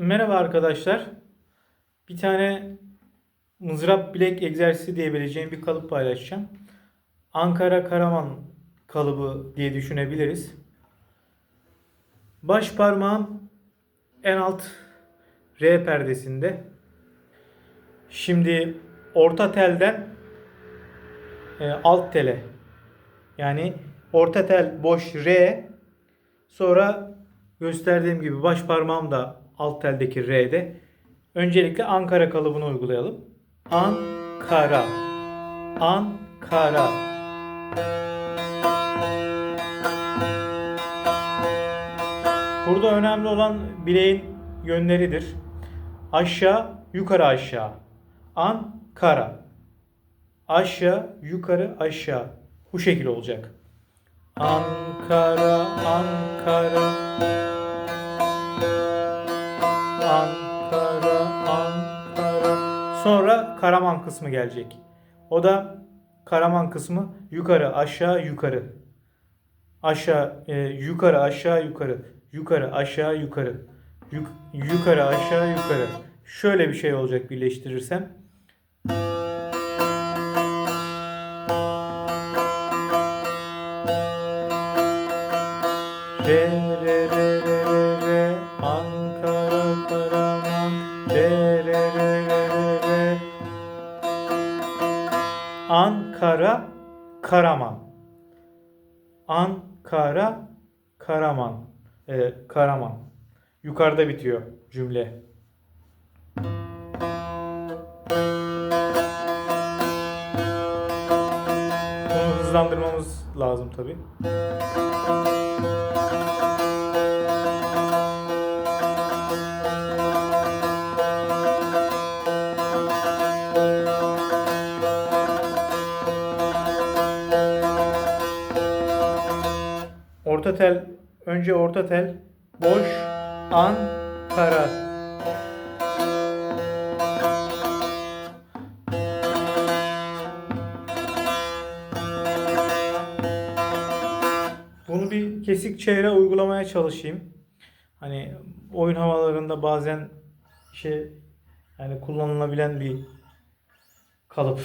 Merhaba arkadaşlar. Bir tane mızrap bilek egzersizi diyebileceğim bir kalıp paylaşacağım. Ankara Karaman kalıbı diye düşünebiliriz. Baş parmağım en alt R perdesinde. Şimdi orta telden e, alt tele yani orta tel boş R sonra gösterdiğim gibi baş parmağım da alt teldeki R'de. Öncelikle Ankara kalıbını uygulayalım. Ankara. Ankara. Burada önemli olan bileğin yönleridir. Aşağı, yukarı aşağı. Ankara. Aşağı, yukarı, aşağı. Bu şekil olacak. Ankara, Ankara. Ankara, Ankara. Sonra Karaman kısmı gelecek. O da Karaman kısmı yukarı, aşağı, yukarı. Aşağı, e, yukarı, aşağı, yukarı. Yukarı, aşağı, yukarı. Yuk- yukarı, aşağı, yukarı. Şöyle bir şey olacak birleştirirsem. Re re re re Ankara Karaman Ankara Karaman ee, Karaman Yukarıda bitiyor cümle. Bunu hızlandırmamız lazım tabii. Orta tel, önce orta tel, boş, an, kara. Bunu bir kesik çevre uygulamaya çalışayım. Hani oyun havalarında bazen şey yani kullanılabilen bir kalıp.